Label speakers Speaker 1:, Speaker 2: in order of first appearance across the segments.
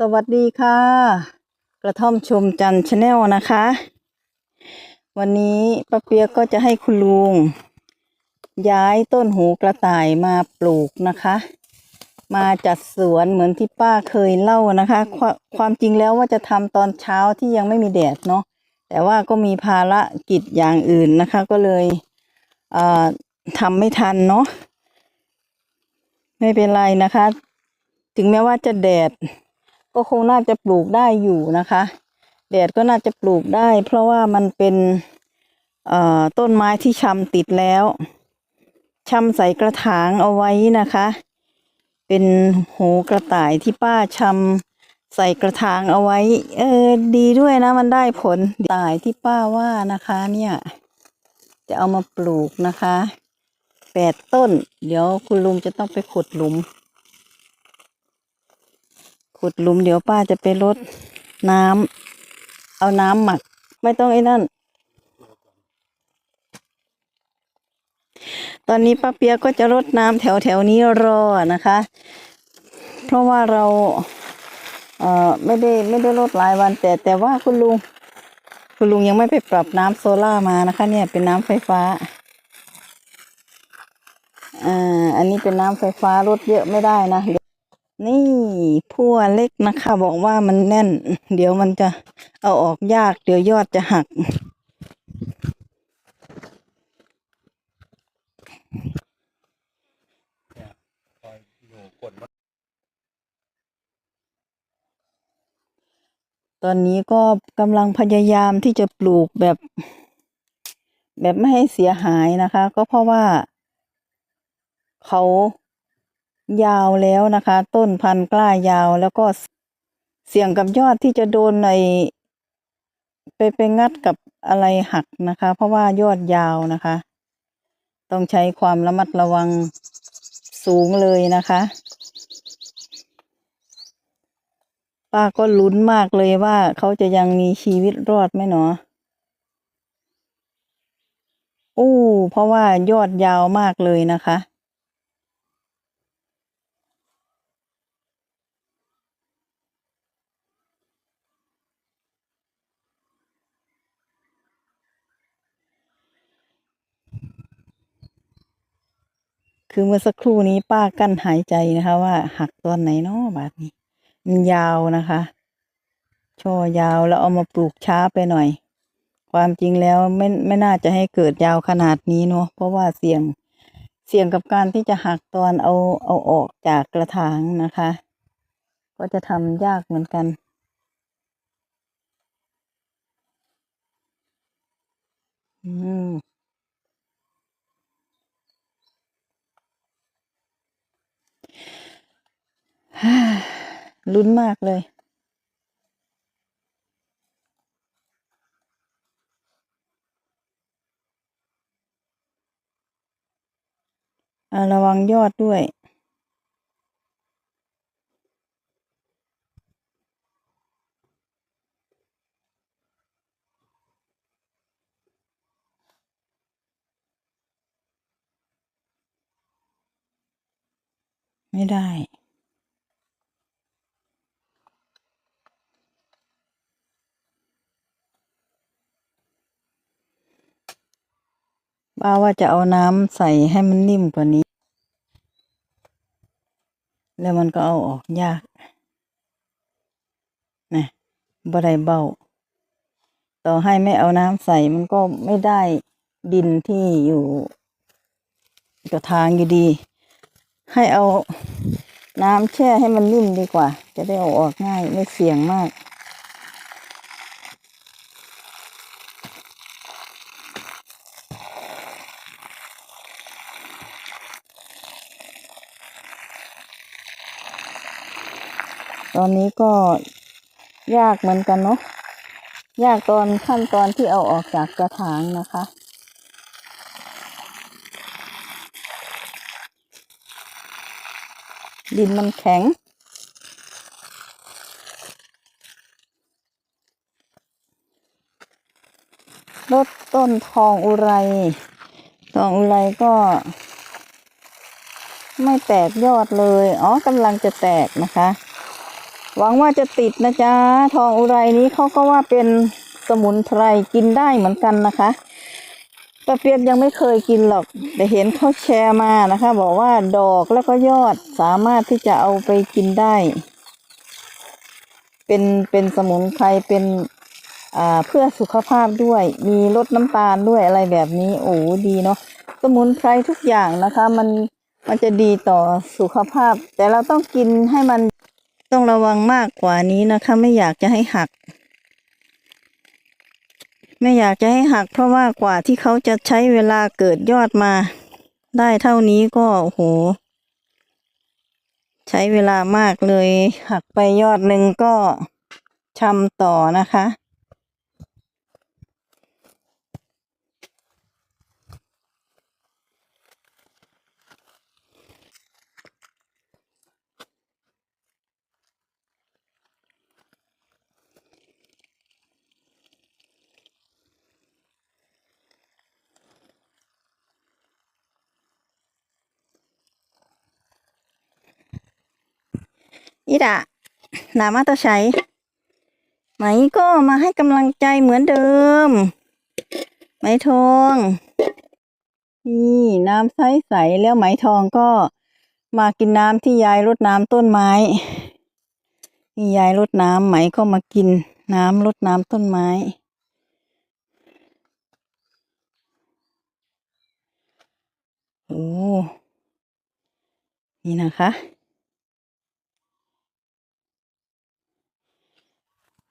Speaker 1: สวัสดีค่ะ กระท่อมชมจันชาแนลนะคะ วันนี้ป้าเปียกก็จะให้คุณลุง ย้ายต้นหูกระต่ายมาปลูกนะคะ มาจัดสวนเหมือนที่ป้าเคยเล่านะคะควาความจริงแล้วว่าจะทำตอนเช้าที่ยังไม่มีแดดเนาะแต่ว่าก็มีภาระกิจอย่างอื่นนะคะ ก็เลยเอ่อทำไม่ทันเนาะไม่เป็นไรนะคะ ถึงแม้ว่าจะแดด ก็คงน่าจะปลูกได้อยู่นะคะ แดดก็น่าจะปลูกได้ เพราะว่ามันเป็นต้นไม้ที่ชำติดแล้วชำใส่กระถางเอาไว้นะคะ เป็นหูกระต่ายที่ป้าชำใส่กระถางเอาไว้ เออดีด้วยนะ มันได้ผลต่ายที่ป้าว่านะคะ เนี่ย จะเอามาปลูกนะคะแปดต้น เดี๋ยวคุณลุงจะต้องไปขุดหลุม ขุดหลุมเดี๋ยวป้าจะไปรดน้ำเอาน้ำหมัก ไม่ต้องไอ้นั่น ตอนนี้ป้าเปียกก็จะรดน้ำแถวแถวนี้รอนะคะ เพราะว่าเราเอ่อไม่ได้ไม่ได้รดหลายวัน แต่แต่ว่าคุณลุง คุณลุงยังไม่ไปปรับน้ำโซล่ามานะคะ เนี่ยเป็นน้ำไฟฟ้าอ่าอันนี้เป็นน้ำไฟฟ้ารดเยอะไม่ได้นะ นี่พั่วเล็กนะคะ บอกว่ามันแน่น เดี๋ยวมันจะเอาออกยาก เดี๋ยวยอดจะหัก ตอนนี้ก็กำลังพยายามที่จะปลูกแบบ แบบไม่ให้เสียหายนะคะ ก็เพราะว่าเขา ยาวแล้วนะคะ ต้นพันธุ์กล้ายาวแล้วก็เสี่ยงกับยอดที่จะโดนในไปไปงัดกับอะไรหักนะคะ เพราะว่ายอดยาวนะคะ ต้องใช้ความระมัดระวังสูงเลยนะคะ ป้าก็ลุ้นมากเลยว่าเขาจะยังมีชีวิตรอดไหมเนาะอู้เพราะว่ายอดยาวมากเลยนะคะ คือเมื่อสักครู่นี้ป้ากั้นหายใจนะคะ ว่าหักตอนไหนเนาะบาดนี้ มันยาวนะคะ ช่อยาวแล้วเอามาปลูกช้าไปหน่อย ความจริงแล้วไม่ไม่น่าจะให้เกิดยาวขนาดนี้เนาะเพราะว่าเสี่ยงเสี่ยงกับการที่จะหักตอนเอาเอาออกจากกระถางนะคะ ก็จะทำยากเหมือนกันอืม ลุ้นมากเลยอ่าระวังยอดด้วยไม่ได้ ว่าว่าจะเอาน้ำใส่ให้มันนิ่มกว่านี้ แล้วมันก็เอาออกยากนะบ่ไดเบาต่อให้ไม่เอาน้ำใส่มันก็ไม่ได้ดินที่อยู่กับทางอยู่ดี ให้เอาน้ำแช่ให้มันนิ่มดีกว่า จะได้เอาออกง่ายไม่เสี่ยงมาก ตอนนี้ก็ยากเหมือนกันเนาะยากตอนขั้นตอนที่เอาออกจากกระถางนะคะ ดินมันแข็ง ลดต้นทองอุไร ทองอุไรก็ ไม่แตกยอดเลย อ๋อกำลังจะแตกนะคะ หวังว่าจะติดนะจ๊ะ ทองอุไรนี้เขาก็ว่าเป็นสมุนไพรกินได้เหมือนกันนะคะป้าเปียกยังไม่เคยกินหรอก แต่เห็นเขาแชร์มานะคะ บอกว่าดอกแล้วก็ยอดสามารถที่จะเอาไปกินได้ เป็นเป็นสมุนไพรเป็นอ่าเพื่อสุขภาพด้วย มีลดน้ำตาลด้วยอะไรแบบนี้ โอ้ดีเนาะสมุนไพรทุกอย่างนะคะ มันมันจะดีต่อสุขภาพ แต่เราต้องกินให้มัน ต้องระวังมากกว่านี้นะคะ ไม่อยากจะให้หัก ไม่อยากจะให้หัก เพราะว่ากว่าที่เขาจะใช้เวลาเกิดยอดมา ได้เท่านี้ก็โห ใช้เวลามากเลย หักไปยอดหนึ่งก็ชำต่อนะคะ อีดะหนามาตาใช้ไหมก็มาให้กำลังใจเหมือนเดิม ไหมทอง นี่น้ำใสๆแล้วไหมทองก็มากินน้ำที่ยายรดน้ำต้นไม้ นี่ยายรดน้ำไหมก็มากินน้ำรดน้ำต้นไม้ โอ้ นี่นะคะ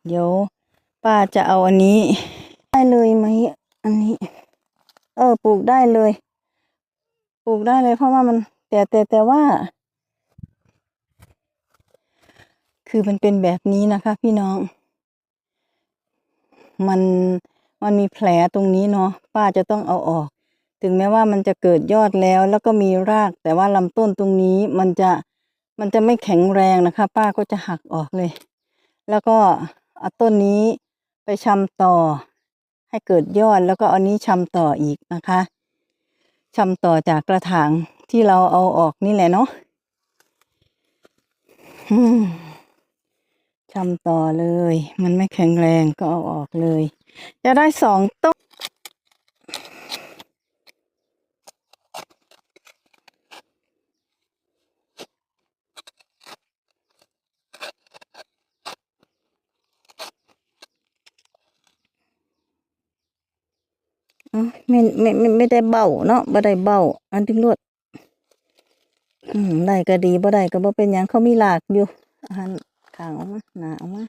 Speaker 1: เดี๋ยวป้าจะเอาอันนี้ ได้เลยไหมอันนี้ เออ ปลูกได้เลย ปลูกได้เลยเพราะว่ามัน แต่แต่แต่ว่า คือมันเป็นแบบนี้นะคะ พี่น้อง มันมันมีแผลตรงนี้เนาะป้าจะต้องเอาออก ถึงแม้ว่ามันจะเกิดยอดแล้วแล้วก็มีราก แต่ว่าลำต้นตรงนี้มันจะมันจะไม่แข็งแรงนะคะ ป้าก็จะหักออกเลย แล้วก็ เอาต้นนี้ไปชำต่อ ให้เกิดยอดแล้วก็เอานี้ชำต่ออีกนะคะชำต่อจากกระถางที่เราเอาออกนี่แหละเนาะชำต่อเลย มันไม่แข็งแรงก็เอาออกเลย จะได้สองต้น อ๋อไม่ไม่ไม่ไม่ได้เบาเนาะบ่ได้เบาอันที่รวดอืมได้ก็ดีบ่ได้ก็บ่เป็นหยังเขามีหลากอยู่อาหารข้างออกมาหนาออกมา